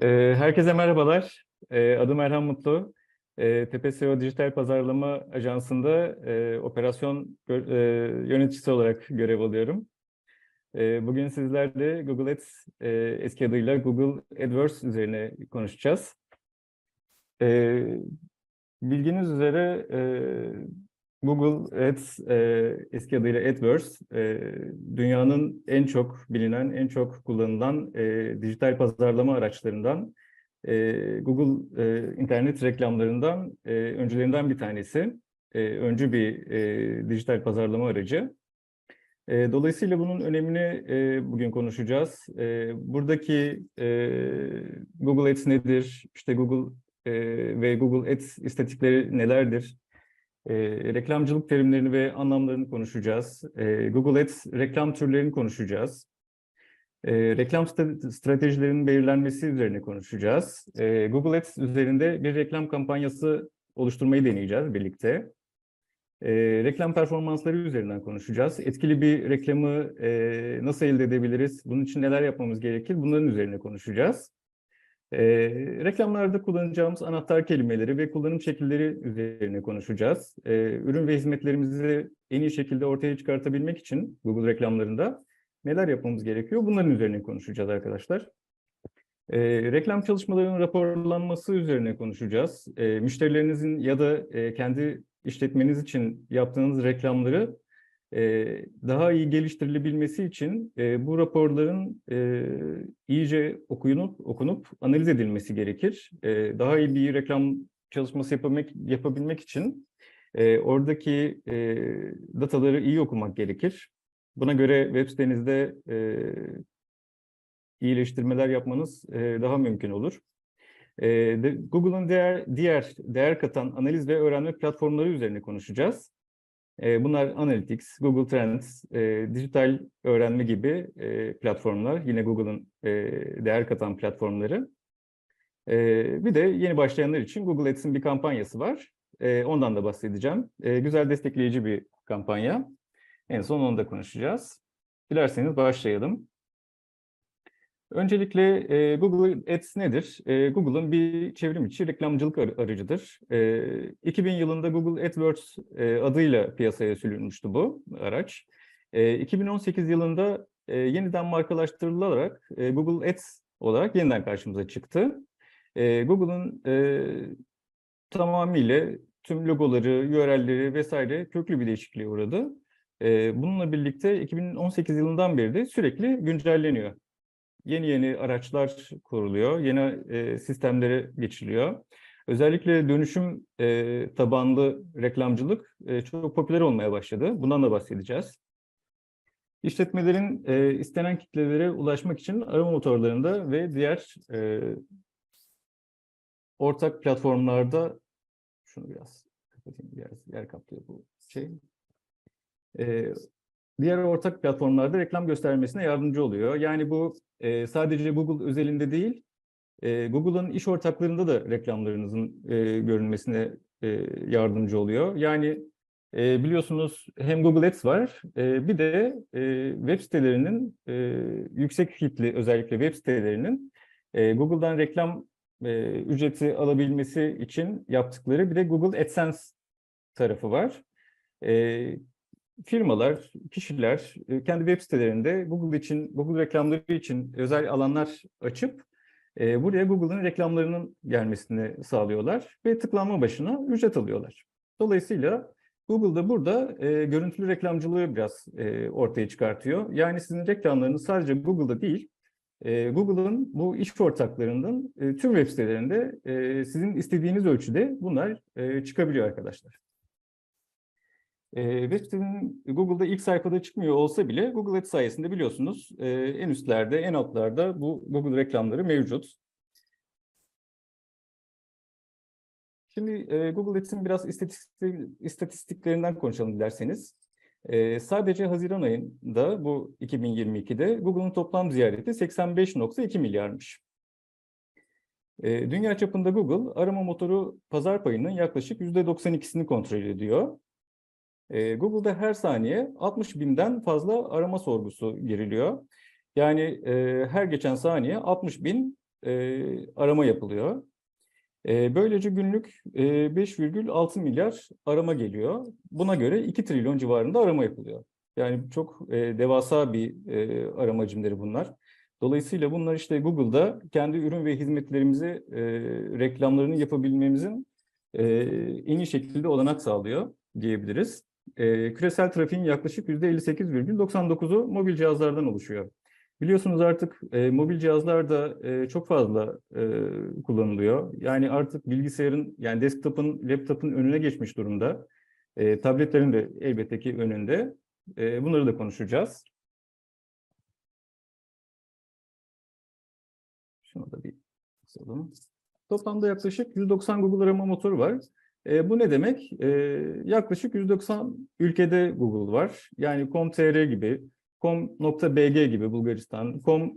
Ee, Herkese merhabalar. Ee, Adım Erhan Mutlu. Ee, TPSO Dijital Pazarlama Ajansı'nda e, operasyon e, yöneticisi olarak görev alıyorum. Bugün sizlerle Google Ads, e, eski adıyla Google AdWords üzerine konuşacağız. Bildiğiniz üzere e, Google Ads, e, eski adıyla AdWords, e, dünyanın en çok bilinen, en çok kullanılan e, dijital pazarlama araçlarından, e, Google e, internet reklamlarından e, öncülerinden bir tanesi. E, öncü bir e, dijital pazarlama aracı. E, dolayısıyla bunun önemini e, bugün konuşacağız. E, buradaki e, Google Ads nedir? İşte Google e, ve Google Ads istatistikleri nelerdir? E, reklamcılık terimlerini ve anlamlarını konuşacağız. E, Google Ads reklam türlerini konuşacağız. E, reklam stratejilerinin belirlenmesi üzerine konuşacağız. E, Google Ads üzerinde bir reklam kampanyası oluşturmayı deneyeceğiz birlikte. E, reklam performansları üzerinden konuşacağız. Etkili bir reklamı e, nasıl elde edebiliriz? Bunun için neler yapmamız gerekir? Bunların üzerine konuşacağız. E, reklamlarda kullanacağımız anahtar kelimeleri ve kullanım şekilleri üzerine konuşacağız. E, ürün ve hizmetlerimizi en iyi şekilde ortaya çıkartabilmek için Google reklamlarında neler yapmamız gerekiyor? Bunların üzerine konuşacağız arkadaşlar. E, reklam çalışmalarının raporlanması üzerine konuşacağız. E, müşterilerinizin ya da e, kendi işletmeniz için yaptığınız reklamları daha iyi geliştirilebilmesi için e, bu raporların e, iyice okunup okunup analiz edilmesi gerekir. E, daha iyi bir reklam çalışması yapabilmek, yapabilmek için e, oradaki e, dataları iyi okumak gerekir. Buna göre web sitenizde e, iyileştirmeler yapmanız e, daha mümkün olur. E, Google'ın diğer diğer değer katan analiz ve öğrenme platformları üzerine konuşacağız. E, bunlar Analytics, Google Trends, e, dijital öğrenme gibi e, platformlar. Yine Google'ın e, değer katan platformları. Bir de yeni başlayanlar için Google Ads'in bir kampanyası var. Ondan da bahsedeceğim. Güzel destekleyici bir kampanya. En son onu da konuşacağız. Dilerseniz başlayalım. Öncelikle e, Google Ads nedir? E, Google'ın bir çevrim içi reklamcılık ar- aracıdır. E, 2000 yılında Google AdWords e, adıyla piyasaya sürülmüştü bu araç. E, 2018 yılında e, yeniden markalaştırılarak e, Google Ads olarak yeniden karşımıza çıktı. E, Google'ın e, tamamıyla tüm logoları, URL'leri vesaire köklü bir değişikliğe uğradı. E, bununla birlikte 2018 yılından beri de sürekli güncelleniyor yeni yeni araçlar kuruluyor, yeni e, sistemlere geçiliyor. Özellikle dönüşüm e, tabanlı reklamcılık e, çok popüler olmaya başladı. Bundan da bahsedeceğiz. İşletmelerin e, istenen kitlelere ulaşmak için arama motorlarında ve diğer e, ortak platformlarda şunu biraz kapatayım, biraz yer kaplıyor bu şey. E, diğer ortak platformlarda reklam göstermesine yardımcı oluyor. Yani bu e, sadece Google özelinde değil, e, Google'ın iş ortaklarında da reklamlarınızın e, görünmesine e, yardımcı oluyor. Yani e, biliyorsunuz hem Google Ads var, e, bir de e, web sitelerinin e, yüksek hitli özellikle web sitelerinin e, Google'dan reklam e, ücreti alabilmesi için yaptıkları bir de Google AdSense tarafı var. E, firmalar, kişiler e, kendi web sitelerinde Google için, Google reklamları için özel alanlar açıp e, buraya Google'ın reklamlarının gelmesini sağlıyorlar ve tıklanma başına ücret alıyorlar. Dolayısıyla Google da burada e, görüntülü reklamcılığı biraz e, ortaya çıkartıyor. Yani sizin reklamlarınız sadece Google'da değil, e, Google'ın bu iş ortaklarının e, tüm web sitelerinde e, sizin istediğiniz ölçüde bunlar e, çıkabiliyor arkadaşlar. E, web sitenin Google'da ilk sayfada çıkmıyor olsa bile Google Ads sayesinde biliyorsunuz e, en üstlerde, en altlarda bu Google reklamları mevcut. Şimdi e, Google Ads'in biraz istatistik, istatistiklerinden konuşalım dilerseniz. E, sadece Haziran ayında bu 2022'de Google'ın toplam ziyareti 85.2 milyarmış. E, dünya çapında Google arama motoru pazar payının yaklaşık %92'sini kontrol ediyor. E, Google'da her saniye 60 binden fazla arama sorgusu giriliyor. Yani e, her geçen saniye 60 bin e, arama yapılıyor. E, böylece günlük e, 5,6 milyar arama geliyor. Buna göre 2 trilyon civarında arama yapılıyor. Yani çok e, devasa bir e, arama hacimleri bunlar. Dolayısıyla bunlar işte Google'da kendi ürün ve hizmetlerimizi e, reklamlarını yapabilmemizin e, en iyi şekilde olanak sağlıyor diyebiliriz. E, küresel trafiğin yaklaşık %58,99'u mobil cihazlardan oluşuyor. Biliyorsunuz artık e, mobil cihazlar da e, çok fazla e, kullanılıyor. Yani artık bilgisayarın, yani desktop'ın, laptop'un önüne geçmiş durumda. E, tabletlerin de elbette ki önünde. E, bunları da konuşacağız. Şunu da bir basalım. Toplamda yaklaşık 190 Google arama motoru var. E, bu ne demek? E, yaklaşık 190 ülkede Google var. Yani com.tr gibi, com.bg gibi Bulgaristan, com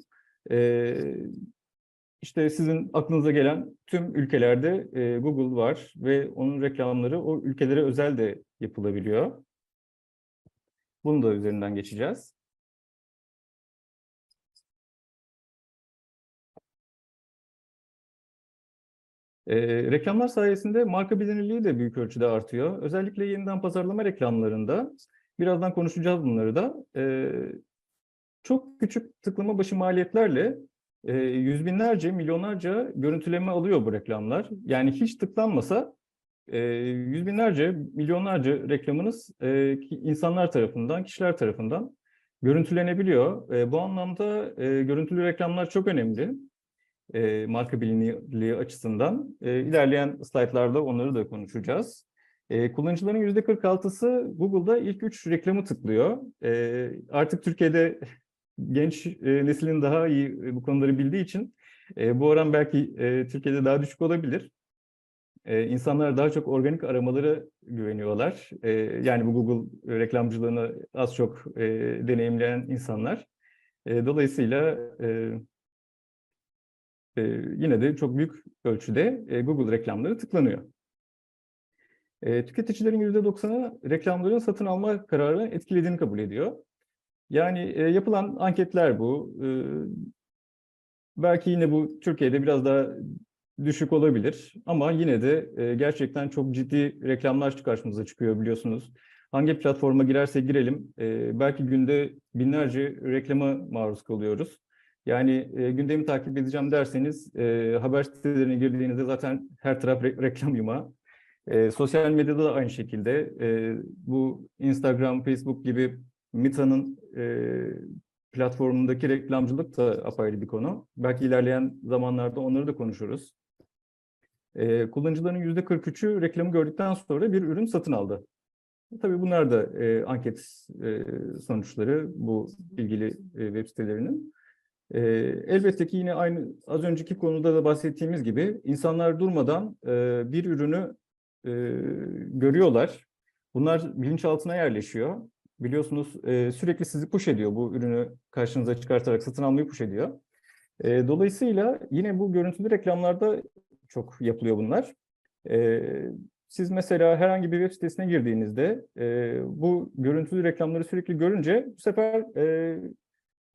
e, işte sizin aklınıza gelen tüm ülkelerde e, Google var ve onun reklamları o ülkelere özel de yapılabiliyor. Bunu da üzerinden geçeceğiz. E, reklamlar sayesinde marka bilinirliği de büyük ölçüde artıyor. Özellikle yeniden pazarlama reklamlarında, birazdan konuşacağız bunları da, e, çok küçük tıklama başı maliyetlerle e, yüz binlerce, milyonlarca görüntüleme alıyor bu reklamlar. Yani hiç tıklanmasa e, yüz binlerce, milyonlarca reklamınız e, insanlar tarafından, kişiler tarafından görüntülenebiliyor. E, bu anlamda e, görüntülü reklamlar çok önemli e, marka bilinirliği açısından. E, ilerleyen slaytlarda onları da konuşacağız. E, kullanıcıların %46'sı Google'da ilk üç reklamı tıklıyor. E, artık Türkiye'de genç e, neslin daha iyi e, bu konuları bildiği için e, bu oran belki e, Türkiye'de daha düşük olabilir. E, insanlar daha çok organik aramaları güveniyorlar. E, yani bu Google reklamcılığını az çok e, deneyimleyen insanlar. E, dolayısıyla e, e, yine de çok büyük ölçüde e, Google reklamları tıklanıyor. E, tüketicilerin %90'ı reklamların satın alma kararını etkilediğini kabul ediyor. Yani e, yapılan anketler bu. E, belki yine bu Türkiye'de biraz daha düşük olabilir ama yine de e, gerçekten çok ciddi reklamlar karşımıza çıkıyor biliyorsunuz. Hangi platforma girerse girelim belki günde binlerce reklama maruz kalıyoruz. Yani e, gündemi takip edeceğim derseniz e, haber sitelerine girdiğinizde zaten her taraf re reklam yumağı. E, sosyal medyada da aynı şekilde e, bu Instagram, Facebook gibi Meta'nın e, platformundaki reklamcılık da apayrı bir konu. Belki ilerleyen zamanlarda onları da konuşuruz. E, kullanıcıların %43'ü reklamı gördükten sonra bir ürün satın aldı. Tabii bunlar da e, anket e, sonuçları bu ilgili e, web sitelerinin. E, elbette ki yine aynı az önceki konuda da bahsettiğimiz gibi insanlar durmadan e, bir ürünü e, görüyorlar. Bunlar bilinçaltına yerleşiyor. Biliyorsunuz e, sürekli sizi push ediyor bu ürünü karşınıza çıkartarak satın almayı push ediyor. E, dolayısıyla yine bu görüntülü reklamlarda çok yapılıyor bunlar. E, siz mesela herhangi bir web sitesine girdiğinizde e, bu görüntülü reklamları sürekli görünce bu sefer e,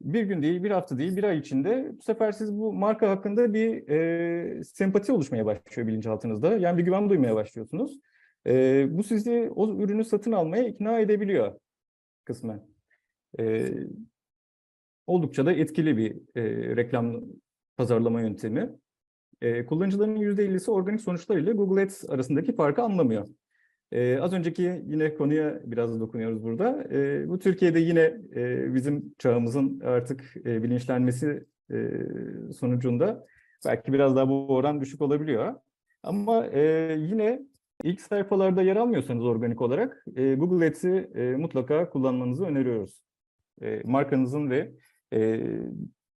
bir gün değil, bir hafta değil, bir ay içinde bu sefer siz bu marka hakkında bir e, sempati oluşmaya başlıyor bilinçaltınızda. Yani bir güven duymaya başlıyorsunuz. E, bu sizi o ürünü satın almaya ikna edebiliyor kısmen. E, oldukça da etkili bir e, reklam pazarlama yöntemi. E, kullanıcıların %50'si organik sonuçlarıyla Google Ads arasındaki farkı anlamıyor. Ee, az önceki yine konuya biraz dokunuyoruz burada. Ee, bu Türkiye'de yine e, bizim çağımızın artık e, bilinçlenmesi e, sonucunda belki biraz daha bu oran düşük olabiliyor. Ama e, yine ilk sayfalarda yer almıyorsanız organik olarak e, Google Ads'i e, mutlaka kullanmanızı öneriyoruz. E, markanızın ve e,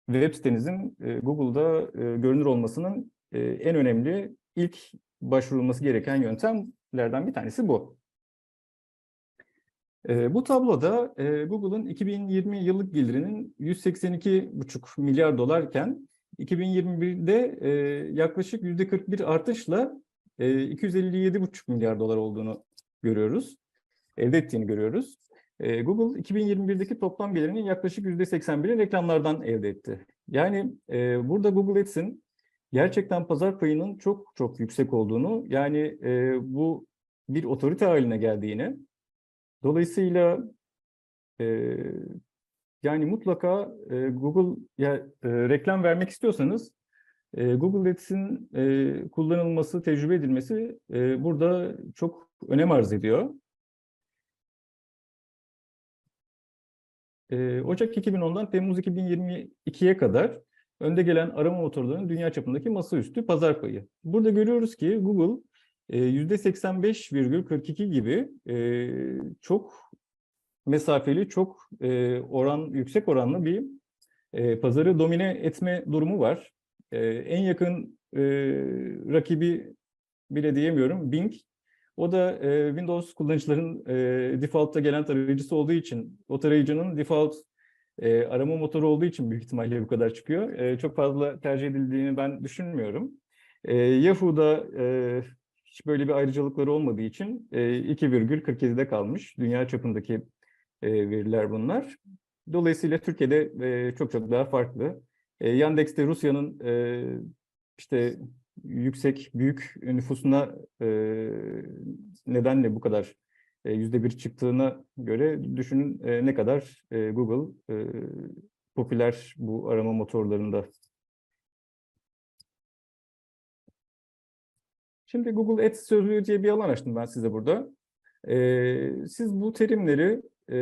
web sitenizin e, Google'da e, görünür olmasının e, en önemli ilk başvurulması gereken yöntemlerden bir tanesi bu. E, bu tabloda e, Google'ın 2020 yıllık gelirinin 182,5 milyar dolarken 2021'de e, yaklaşık %41 artışla e, 257,5 milyar dolar olduğunu görüyoruz. Elde ettiğini görüyoruz. E, Google 2021'deki toplam gelirinin yaklaşık %81'i reklamlardan elde etti. Yani e, burada Google Ads'in gerçekten pazar payının çok çok yüksek olduğunu yani e, bu bir otorite haline geldiğini dolayısıyla e, yani mutlaka e, Google ya e, reklam vermek istiyorsanız e, Google Ads'in e, kullanılması, tecrübe edilmesi e, burada çok önem arz ediyor. E, Ocak 2010'dan Temmuz 2022'ye kadar önde gelen arama motorlarının dünya çapındaki masaüstü pazar payı. Burada görüyoruz ki Google e, %85,42 gibi e, çok mesafeli, çok e, oran yüksek oranlı bir e, pazarı domine etme durumu var. E, en yakın e, rakibi bile diyemiyorum Bing. O da e, Windows kullanıcıların e, default'ta gelen tarayıcısı olduğu için, o tarayıcının default e, arama motoru olduğu için büyük ihtimalle bu kadar çıkıyor. E, çok fazla tercih edildiğini ben düşünmüyorum. E, Yahoo'da e, hiç böyle bir ayrıcalıkları olmadığı için e, 2,47'de kalmış. Dünya çapındaki e, veriler bunlar. Dolayısıyla Türkiye'de e, çok çok daha farklı. E, Yandex'te Rusya'nın e, işte yüksek, büyük nüfusuna e, nedenle bu kadar yüzde bir çıktığına göre düşünün e, ne kadar e, Google e, popüler bu arama motorlarında. Şimdi Google Ads sözlüğü diye bir alan açtım ben size burada. E, siz bu terimleri e,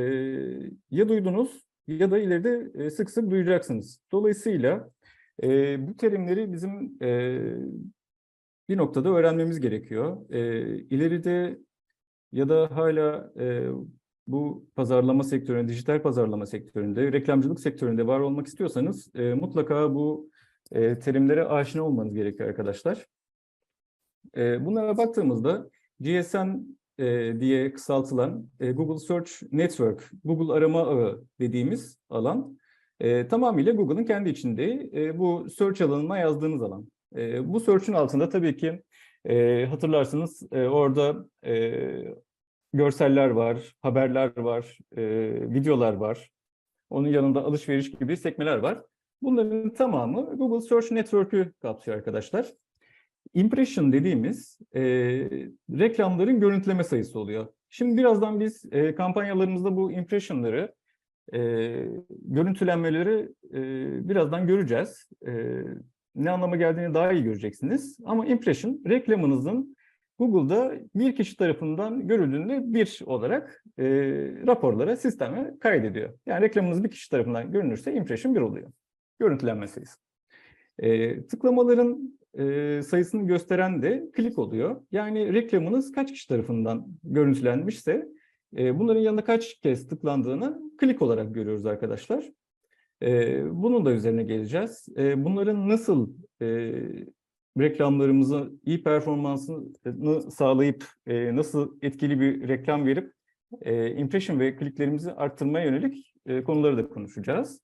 ya duydunuz ya da ileride e, sık sık duyacaksınız. Dolayısıyla e, bu terimleri bizim e, bir noktada öğrenmemiz gerekiyor. E, ileride ya da hala e, bu pazarlama sektöründe, dijital pazarlama sektöründe, reklamcılık sektöründe var olmak istiyorsanız e, mutlaka bu e, terimlere aşina olmanız gerekiyor arkadaşlar. E, bunlara baktığımızda GSM e, diye kısaltılan e, Google Search Network, Google arama ağı dediğimiz alan e, tamamıyla Google'ın kendi içinde e, bu search alanına yazdığınız alan. E, bu search'ün altında tabii ki e, hatırlarsınız e, orada e, görseller var, haberler var, e, videolar var. Onun yanında alışveriş gibi sekmeler var. Bunların tamamı Google Search Network'ü kapsıyor arkadaşlar. Impression dediğimiz e, reklamların görüntüleme sayısı oluyor. Şimdi birazdan biz e, kampanyalarımızda bu impressionları, e, görüntülenmeleri e, birazdan göreceğiz. E, ne anlama geldiğini daha iyi göreceksiniz. Ama impression reklamınızın Google'da bir kişi tarafından görüldüğünde bir olarak e, raporlara, sisteme kaydediyor. Yani reklamınız bir kişi tarafından görünürse impression bir oluyor. Görüntülenme sayısı. E, tıklamaların e, sayısını gösteren de klik oluyor. Yani reklamınız kaç kişi tarafından görüntülenmişse e, bunların yanında kaç kez tıklandığını klik olarak görüyoruz arkadaşlar. Bunun da üzerine geleceğiz. Bunların nasıl reklamlarımızı iyi performansını sağlayıp nasıl etkili bir reklam verip impression ve kliklerimizi arttırmaya yönelik konuları da konuşacağız.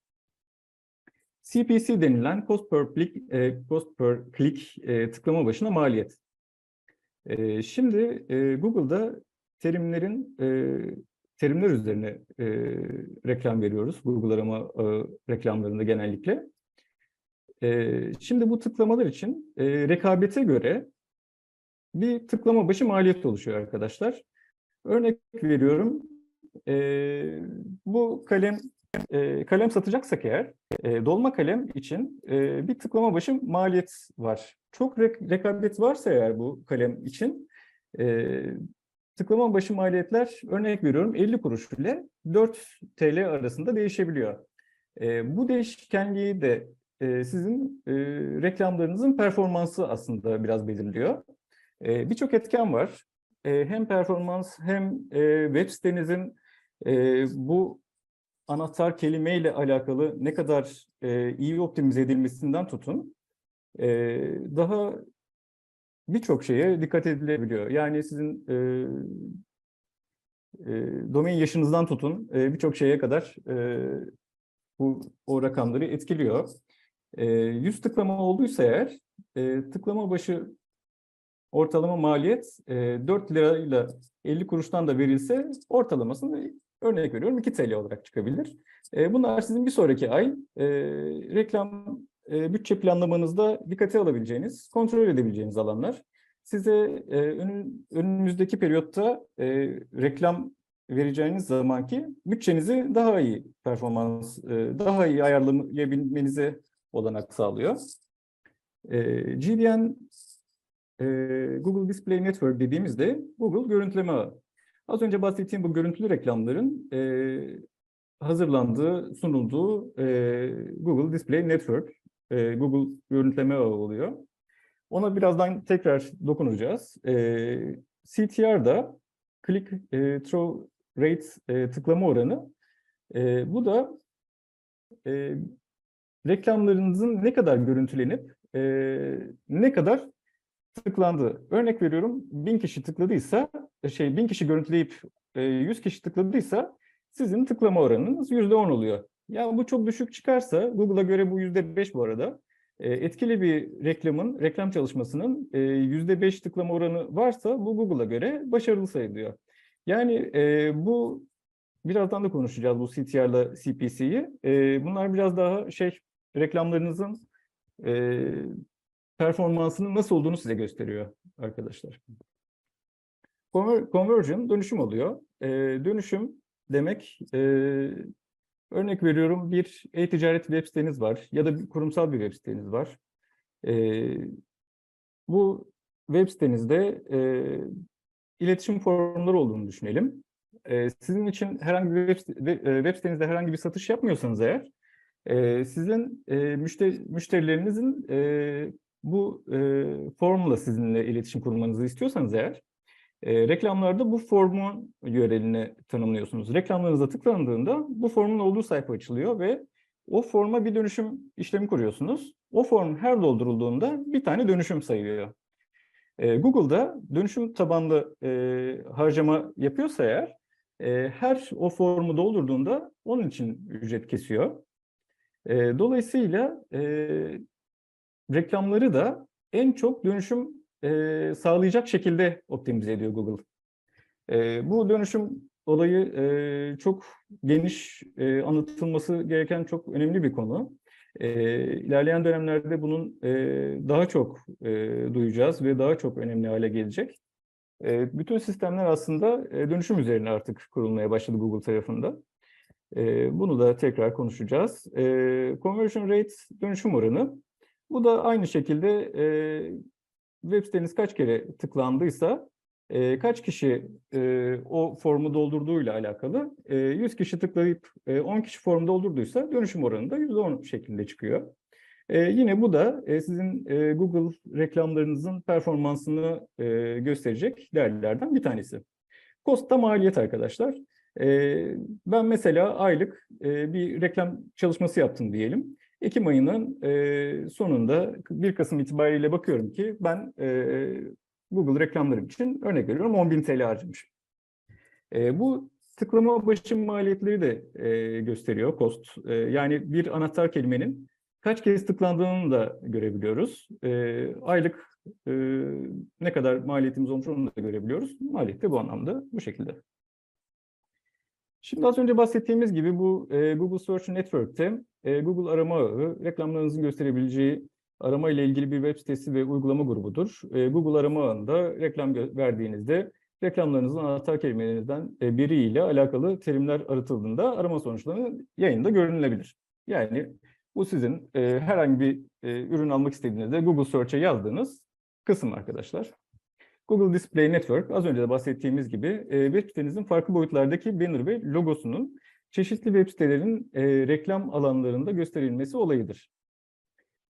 CPC denilen cost per click, cost per click tıklama başına maliyet. Şimdi Google'da terimlerin terimler üzerine e, reklam veriyoruz. Arama e, reklamlarında genellikle. E, şimdi bu tıklamalar için e, rekabete göre bir tıklama başı maliyet oluşuyor arkadaşlar. Örnek veriyorum. E, bu kalem e, kalem satacaksak eğer e, dolma kalem için e, bir tıklama başı maliyet var. Çok re rekabet varsa eğer bu kalem için e, tıklama başı maliyetler örnek veriyorum 50 kuruş ile 4 TL arasında değişebiliyor. E, bu değişkenliği de e, sizin e, reklamlarınızın performansı aslında biraz belirliyor. E, Birçok etken var. E, hem performans hem e, web sitenizin e, bu anahtar kelimeyle alakalı ne kadar e, iyi optimize edilmesinden tutun, e, daha birçok şeye dikkat edilebiliyor. Yani sizin e, e, domain yaşınızdan tutun e, birçok şeye kadar e, bu o rakamları etkiliyor. E, 100 tıklama olduysa eğer e, tıklama başı ortalama maliyet e, 4 lirayla 50 kuruştan da verilse ortalamasını örnek veriyorum 2 TL olarak çıkabilir. E, bunlar sizin bir sonraki ay e, reklam e, bütçe planlamanızda dikkate alabileceğiniz, kontrol edebileceğiniz alanlar. Size e, önün, önümüzdeki periyotta e, reklam vereceğiniz zamanki bütçenizi daha iyi performans, e, daha iyi ayarlayabilmenize olanak sağlıyor. E, GDN e, Google Display Network dediğimizde Google görüntüleme. Az önce bahsettiğim bu görüntülü reklamların e, hazırlandığı, sunulduğu e, Google Display Network, e, Google görüntüleme ağı oluyor. Ona birazdan tekrar dokunacağız. E, CTR'da Click e, Through Rate e, tıklama oranı. E, bu da e, reklamlarınızın ne kadar görüntülenip e, ne kadar tıklandı. Örnek veriyorum, bin kişi tıkladıysa, şey bin kişi görüntüleyip e, 100 kişi tıkladıysa sizin tıklama oranınız yüzde on oluyor. Ya bu çok düşük çıkarsa, Google'a göre bu yüzde beş bu arada. E, etkili bir reklamın, reklam çalışmasının e, yüzde beş tıklama oranı varsa bu Google'a göre başarılı sayılıyor. Yani e, bu birazdan da konuşacağız bu CTR'la CPC'yi. E, bunlar biraz daha şey reklamlarınızın performansının nasıl olduğunu size gösteriyor arkadaşlar. Conver conversion dönüşüm oluyor. Dönüşüm demek örnek veriyorum bir e-ticaret web siteniz var ya da bir kurumsal bir web siteniz var. E, bu web sitenizde e, iletişim formları olduğunu düşünelim. E, sizin için herhangi bir web, web sitenizde herhangi bir satış yapmıyorsanız eğer e, sizin e, müşteri, müşterilerinizin e, bu e, formla sizinle iletişim kurmanızı istiyorsanız eğer e, reklamlarda bu formun URL'ini tanımlıyorsunuz. Reklamlarınıza tıklandığında bu formun olduğu sayfa açılıyor ve o forma bir dönüşüm işlemi kuruyorsunuz. O form her doldurulduğunda bir tane dönüşüm sayıyor. E, Google'da dönüşüm tabanlı e, harcama yapıyorsa eğer e, her o formu doldurduğunda onun için ücret kesiyor. E, dolayısıyla e, reklamları da en çok dönüşüm e, sağlayacak şekilde optimize ediyor Google. E, bu dönüşüm olayı e, çok geniş e, anlatılması gereken çok önemli bir konu. E, ilerleyen dönemlerde bunun e, daha çok e, duyacağız ve daha çok önemli hale gelecek. E, bütün sistemler aslında e, dönüşüm üzerine artık kurulmaya başladı Google tarafında. E, bunu da tekrar konuşacağız. E, conversion rate dönüşüm oranı. Bu da aynı şekilde e, web siteniz kaç kere tıklandıysa e, kaç kişi e, o formu doldurduğuyla alakalı. E, 100 kişi tıklayıp e, 10 kişi formu doldurduysa dönüşüm oranı da %10 şeklinde çıkıyor. E, yine bu da e, sizin e, Google reklamlarınızın performansını e, gösterecek değerlerden bir tanesi. Cost da maliyet arkadaşlar. E, ben mesela aylık e, bir reklam çalışması yaptım diyelim. Ekim ayının e, sonunda 1 Kasım itibariyle bakıyorum ki ben e, Google reklamlarım için örnek veriyorum 10.000 TL harcamışım. E, bu tıklama başım maliyetleri de e, gösteriyor cost. E, yani bir anahtar kelimenin kaç kez tıklandığını da görebiliyoruz. E, aylık e, ne kadar maliyetimiz olmuş onu da görebiliyoruz. Maliyet de bu anlamda bu şekilde. Şimdi az önce bahsettiğimiz gibi bu e, Google Search Network'te e, Google arama ağı reklamlarınızın gösterebileceği arama ile ilgili bir web sitesi ve uygulama grubudur. E, Google arama ağında reklam verdiğinizde reklamlarınızın anahtar kelimelerinizden e, biriyle alakalı terimler aratıldığında arama sonuçları yayında görünülebilir. Yani bu sizin e, herhangi bir e, ürün almak istediğinizde Google Search'e yazdığınız kısım arkadaşlar. Google Display Network, az önce de bahsettiğimiz gibi e, web sitenizin farklı boyutlardaki banner ve logosunun çeşitli web sitelerin e, reklam alanlarında gösterilmesi olayıdır.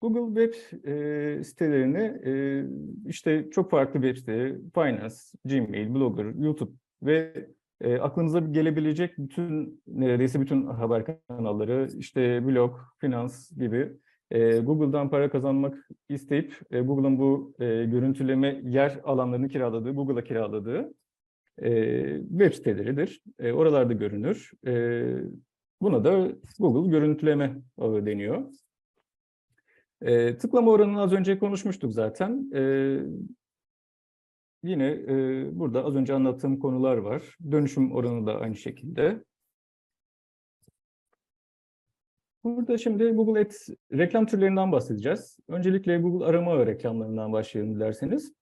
Google web e, sitelerini e, işte çok farklı web siteleri, Finance, Gmail, Blogger, YouTube ve e, aklınıza gelebilecek bütün, neredeyse bütün haber kanalları, işte blog, finans gibi e, Google'dan para kazanmak isteyip e, Google'ın bu e, görüntüleme yer alanlarını kiraladığı, Google'a kiraladığı e, web siteleridir. E, oralarda görünür. Buna da Google görüntüleme deniyor. Tıklama oranını az önce konuşmuştuk zaten. Yine burada az önce anlattığım konular var. Dönüşüm oranı da aynı şekilde. Burada şimdi Google Ads reklam türlerinden bahsedeceğiz. Öncelikle Google arama ağı reklamlarından başlayalım dilerseniz.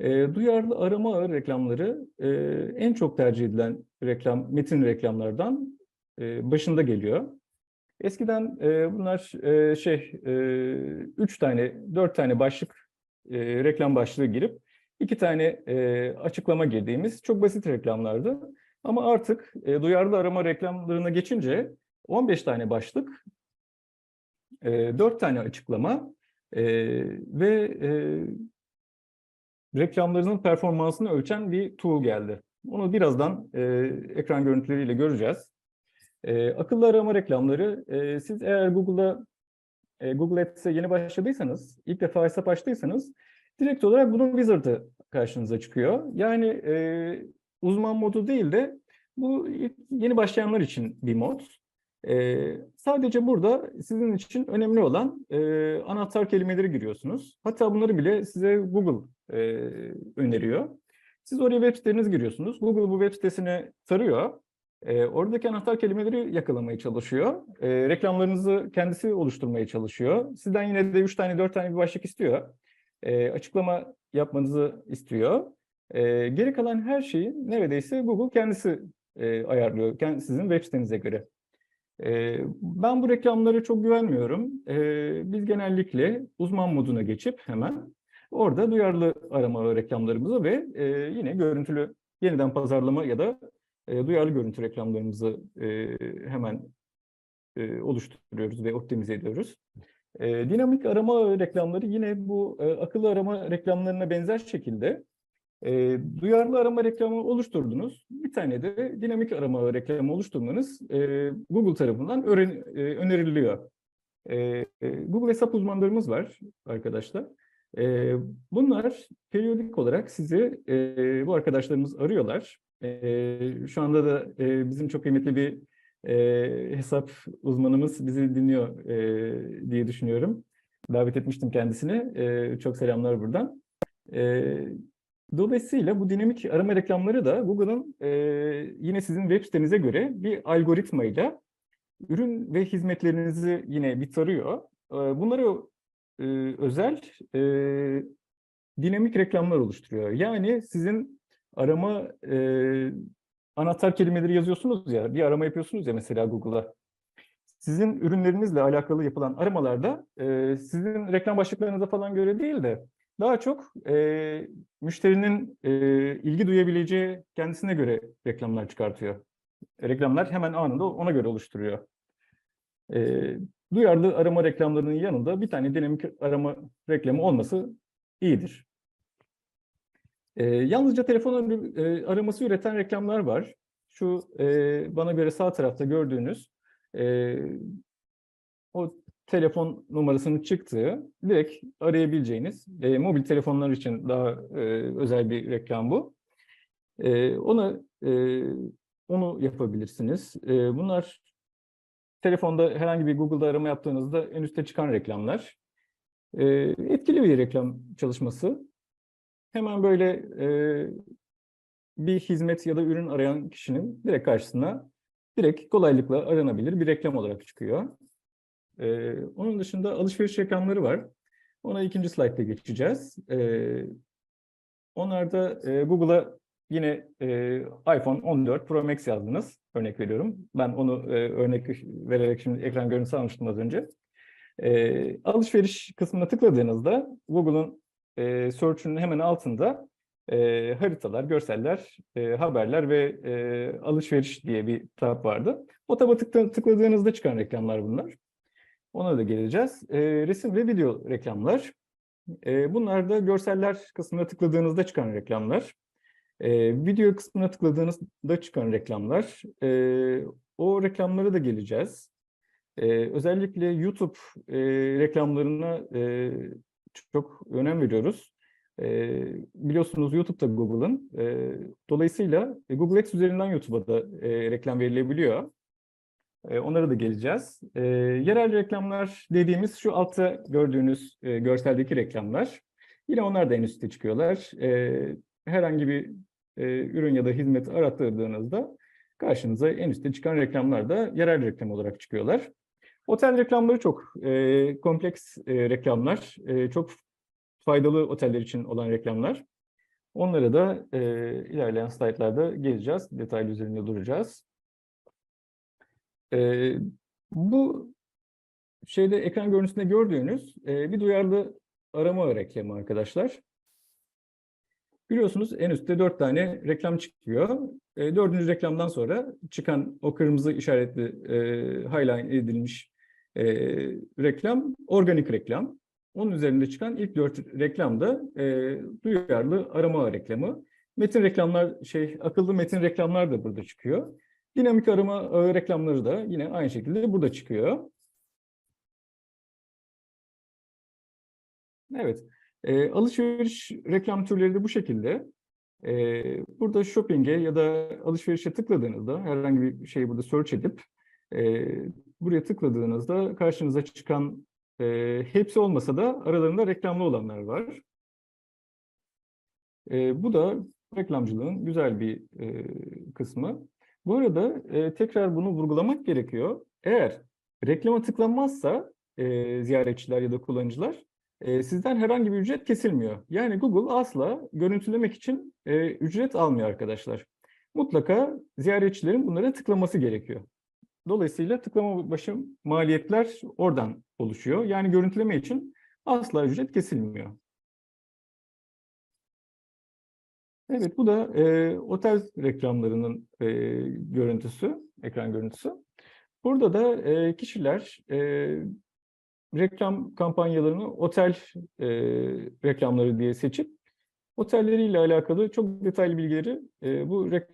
E, duyarlı arama ağı reklamları e, en çok tercih edilen reklam, metin reklamlardan e, başında geliyor. Eskiden e, bunlar e, şey, e, üç tane, dört tane başlık, e, reklam başlığı girip iki tane e, açıklama girdiğimiz çok basit reklamlardı. Ama artık e, duyarlı arama reklamlarına geçince 15 tane başlık, e, 4 tane açıklama e, ve e, reklamlarının performansını ölçen bir tool geldi. Onu birazdan e, ekran görüntüleriyle göreceğiz. E, akıllı arama reklamları, e, siz eğer Google'da e, Google Ads'e yeni başladıysanız, ilk defa hesap açtıysanız direkt olarak bunun wizard'ı karşınıza çıkıyor. Yani e, uzman modu değil de bu yeni başlayanlar için bir mod. Ee, sadece burada sizin için önemli olan e, anahtar kelimeleri giriyorsunuz. Hatta bunları bile size Google e, öneriyor. Siz oraya web siteniz giriyorsunuz. Google bu web sitesini tarıyor. E, oradaki anahtar kelimeleri yakalamaya çalışıyor. E, reklamlarınızı kendisi oluşturmaya çalışıyor. Sizden yine de 3 tane 4 tane bir başlık istiyor. E, açıklama yapmanızı istiyor. E, geri kalan her şeyi neredeyse Google kendisi e, ayarlıyor sizin web sitenize göre. E, ben bu reklamlara çok güvenmiyorum. E, biz genellikle uzman moduna geçip hemen orada duyarlı arama reklamlarımızı ve e, yine görüntülü yeniden pazarlama ya da e, duyarlı görüntü reklamlarımızı e, hemen oluşturuyoruz ve optimize ediyoruz. Dinamik arama reklamları yine bu akıllı arama reklamlarına benzer şekilde e, duyarlı arama reklamı oluşturdunuz. Bir tane de dinamik arama reklamı oluşturmanız e, Google tarafından öğren, e, öneriliyor. E, e, Google hesap uzmanlarımız var arkadaşlar. E, bunlar periyodik olarak sizi, e, bu arkadaşlarımız arıyorlar. E, şu anda da e, bizim çok kıymetli bir e, hesap uzmanımız bizi dinliyor e, diye düşünüyorum. Davet etmiştim kendisini. E, çok selamlar buradan. E, Dolayısıyla bu dinamik arama reklamları da Google'ın e, yine sizin web sitenize göre bir algoritmayla ürün ve hizmetlerinizi yine bir tarıyor. E, bunları e, özel e, dinamik reklamlar oluşturuyor. Yani sizin arama e, anahtar kelimeleri yazıyorsunuz ya, bir arama yapıyorsunuz ya mesela Google'a. Sizin ürünlerinizle alakalı yapılan aramalarda e, sizin reklam başlıklarınıza falan göre değil de daha çok e, müşterinin e, ilgi duyabileceği kendisine göre reklamlar çıkartıyor. Reklamlar hemen anında ona göre oluşturuyor. E, duyarlı arama reklamlarının yanında bir tane dinamik arama reklamı olması iyidir. E, yalnızca telefon e, araması üreten reklamlar var. Şu e, bana göre sağ tarafta gördüğünüz e, o telefon numarasının çıktığı, direkt arayabileceğiniz, e, mobil telefonlar için daha e, özel bir reklam bu. E, ona e, onu yapabilirsiniz. E, bunlar telefonda herhangi bir Google'da arama yaptığınızda en üstte çıkan reklamlar. E, etkili bir reklam çalışması. Hemen böyle e, bir hizmet ya da ürün arayan kişinin direkt karşısına direkt kolaylıkla aranabilir bir reklam olarak çıkıyor. Ee, onun dışında alışveriş reklamları var. Ona ikinci slaytta geçeceğiz. Ee, onlarda e, Google'a yine e, iPhone 14 Pro Max yazdınız. Örnek veriyorum. Ben onu e, örnek vererek şimdi ekran görüntüsü almıştım az önce. E, alışveriş kısmına tıkladığınızda Google'un e, search'ünün hemen altında e, haritalar, görseller, e, haberler ve e, alışveriş diye bir tab vardı. O taba tıkladığınızda çıkan reklamlar bunlar. Ona da geleceğiz. E, resim ve video reklamlar. E, bunlar da görseller kısmına tıkladığınızda çıkan reklamlar. E, video kısmına tıkladığınızda çıkan reklamlar. E, o reklamlara da geleceğiz. E, özellikle YouTube e, reklamlarına e, çok önem veriyoruz. E, biliyorsunuz YouTube'da Google'ın. E, dolayısıyla Google Ads üzerinden YouTube'a da e, reklam verilebiliyor. E, onlara da geleceğiz. E, yerel reklamlar dediğimiz şu altta gördüğünüz e, görseldeki reklamlar. Yine onlar da en üstte çıkıyorlar. E, herhangi bir e, ürün ya da hizmet arattırdığınızda karşınıza en üstte çıkan reklamlar da yerel reklam olarak çıkıyorlar. Otel reklamları çok e, kompleks e, reklamlar, e, çok faydalı oteller için olan reklamlar. Onlara da e, ilerleyen slaytlarda geleceğiz, detaylı üzerinde duracağız. E, bu şeyde ekran görüntüsünde gördüğünüz e, bir duyarlı arama reklamı arkadaşlar. Biliyorsunuz en üstte dört tane reklam çıkıyor. E, dördüncü reklamdan sonra çıkan o kırmızı işaretli e, highlight edilmiş e, reklam organik reklam. Onun üzerinde çıkan ilk dört reklam da e, duyarlı arama reklamı. Metin reklamlar, şey akıllı metin reklamlar da burada çıkıyor. Dinamik arama ağı reklamları da yine aynı şekilde burada çıkıyor. Evet, e, alışveriş reklam türleri de bu şekilde. E, burada shopping'e ya da alışverişe tıkladığınızda herhangi bir şeyi burada search edip e, buraya tıkladığınızda karşınıza çıkan e, hepsi olmasa da aralarında reklamlı olanlar var. E, bu da reklamcılığın güzel bir e, kısmı. Bu arada e, tekrar bunu vurgulamak gerekiyor. Eğer reklama tıklanmazsa e, ziyaretçiler ya da kullanıcılar e, sizden herhangi bir ücret kesilmiyor. Yani Google asla görüntülemek için e, ücret almıyor arkadaşlar. Mutlaka ziyaretçilerin bunlara tıklaması gerekiyor. Dolayısıyla tıklama başı maliyetler oradan oluşuyor. Yani görüntüleme için asla ücret kesilmiyor. Evet, bu da e, otel reklamlarının e, görüntüsü, ekran görüntüsü. Burada da e, kişiler e, reklam kampanyalarını otel e, reklamları diye seçip otelleriyle alakalı çok detaylı bilgileri e, bu reklam